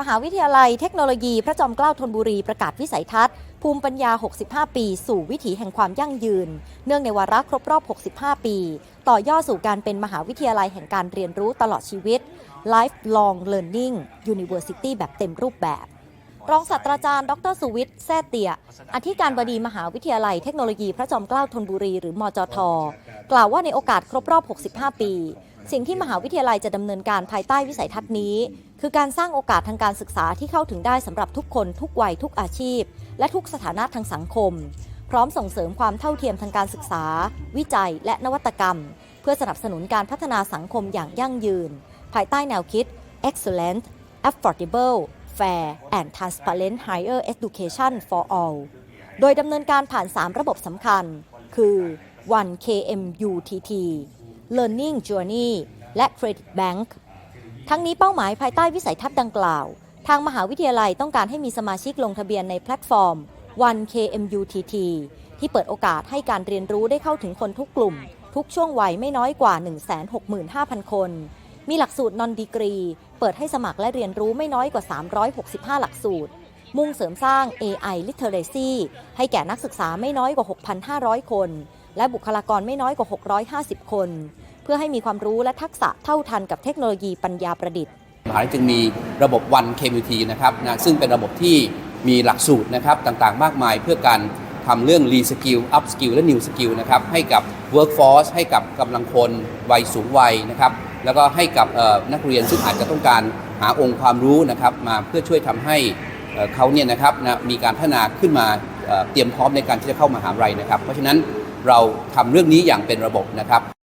มหาวิทยาลัยเทคโนโลยีพระจอมเกล้าธนบุรีประกาศวิสัยทัศน์ ภูมิปัญญา 65 ปี สู่วิถีแห่งความยั่งยืน เนื่องในวาระครบรอบ 65 ปี ต่อยอดสู่การเป็นมหาวิทยาลัยแห่งการเรียนรู้ตลอดชีวิต Lifelong Learning University แบบเต็มรูปแบบ รองศาสตราจารย์ ดรสุวิทย์แซ่เตีย อธิการบดีมหาวิทยาลัยเทคโนโลยีพระจอมเกล้าธนบุรีหรือมจท กล่าวว่าในโอกาสครบรอบ 65 ปี สิ่งที่มหาวิทยาลัยจะดำเนินการภายใต้วิสัยทัศน์นี้ คือการสร้างโอกาสทางการศึกษาที่เข้าถึงได้สำหรับทุกคนทุกวัยทุกอาชีพ และทุกสถานะทางสังคม พร้อมส่งเสริมความเท่าเทียมทางการศึกษา วิจัย และนวัตกรรม เพื่อสนับสนุนการพัฒนาสังคมอย่างยั่งยืน ภายใต้แนวคิด excellent affordable fair and transparent higher education for all โดยดำเนินการผ่าน 3 ระบบสำคัญ คือ 1 KMUTT Learning Journey และ Credit Bank ทั้งนี้เป้าหมายภายใต้วิสัยทัศน์ดังกล่าว ทางมหาวิทยาลัยต้องการให้มีสมาชิกลงทะเบียนในแพลตฟอร์ม 1 KMUTT ที่เปิดโอกาสให้การเรียนรู้ได้เข้าถึงคนทุกกลุ่ม ทุกช่วงวัยไม่น้อยกว่า 165,000 คน มีหลักสูตรนอนดีกรี เปิดให้สมัครและเรียนรู้ไม่น้อยกว่า 365 หลักสูตร มุ่งเสริมสร้าง AI Literacy ให้แก่นักศึกษาไม่น้อยกว่า 6,500 คน และบุคลากรไม่น้อยกว่า 650 คน เพื่อให้มีความรู้และทักษะเท่าทันกับเทคโนโลยีปัญญาประดิษฐ์มหาลัยจึงมีระบบ One KMUT นะครับนะซึ่งเป็นระบบที่มีหลักสูตรนะครับต่างๆ มากมายเพื่อการทำเรื่อง Re Skill Up Skill และ New Skill นะครับให้กับ Workforce ให้กับกำลังคนวัยสูงวัยนะครับแล้วก็ให้กับนักเรียนซึ่งอาจจะต้องการหาองค์ความรู้นะครับมาเพื่อช่วยทำให้เขาเนี่ยนะครับนะมีการพัฒนาขึ้นมาเอ่อเตรียมพร้อมในการที่จะเข้ามหาวิทยาลัยนะครับ เพราะฉะนั้น เราทำเรื่องนี้อย่างเป็นระบบนะครับ